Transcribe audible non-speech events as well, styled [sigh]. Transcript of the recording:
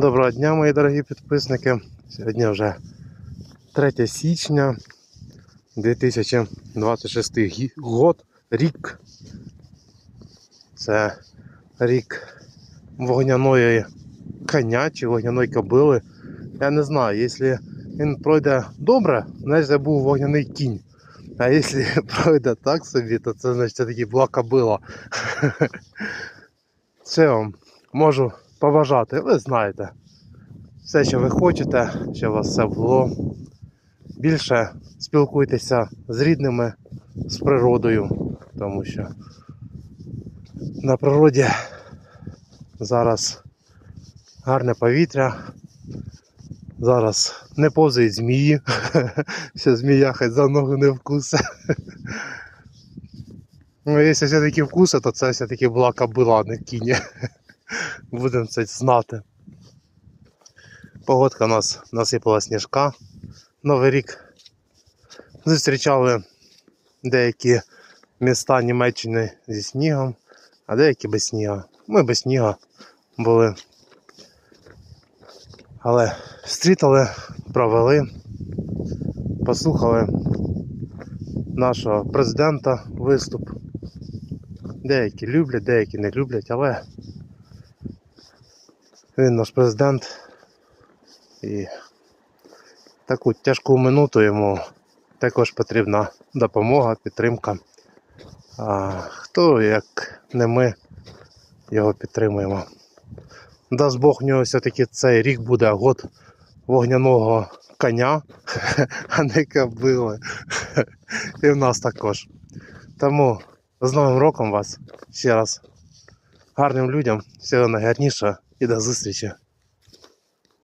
Доброго дня, мої дорогі підписники. Сьогодні вже 3 січня 2026 год, рік. Це рік вогняної коня чи вогняної кобили. Я не знаю, якщо він пройде добре, значить це був вогняний кінь. А якщо [laughs] пройде так собі, то це значить це таки була кобила. [laughs] Це вам можу побажати, ви знаєте. Все, що ви хочете, щоб у вас все було. Більше спілкуйтеся з рідними, з природою, тому що на природі зараз гарне повітря. Зараз не повзають змії, [laughs] що змія хай за ногу не вкусе. Ну, якщо все-таки вкусе, то це все-таки була кобила, не кінь. Будемо це знати. Погодка у нас насипала сніжка. Новий рік. Зустрічали деякі міста Німеччини зі снігом, а деякі без снігу. Ми без снігу були. Але встрітали, провели, послухали нашого президента виступ. Деякі люблять, деякі не люблять, але він наш президент. І таку тяжку минуту йому також потрібна допомога, підтримка. А хто, як не ми, його підтримуємо. Дасть Бог в нього все-таки цей рік буде год вогняного коня, [laughs] а не кобили. [laughs] І в нас також. Тому з Новим роком вас ще раз. Гарним людям, всього найгарніше і до зустрічі.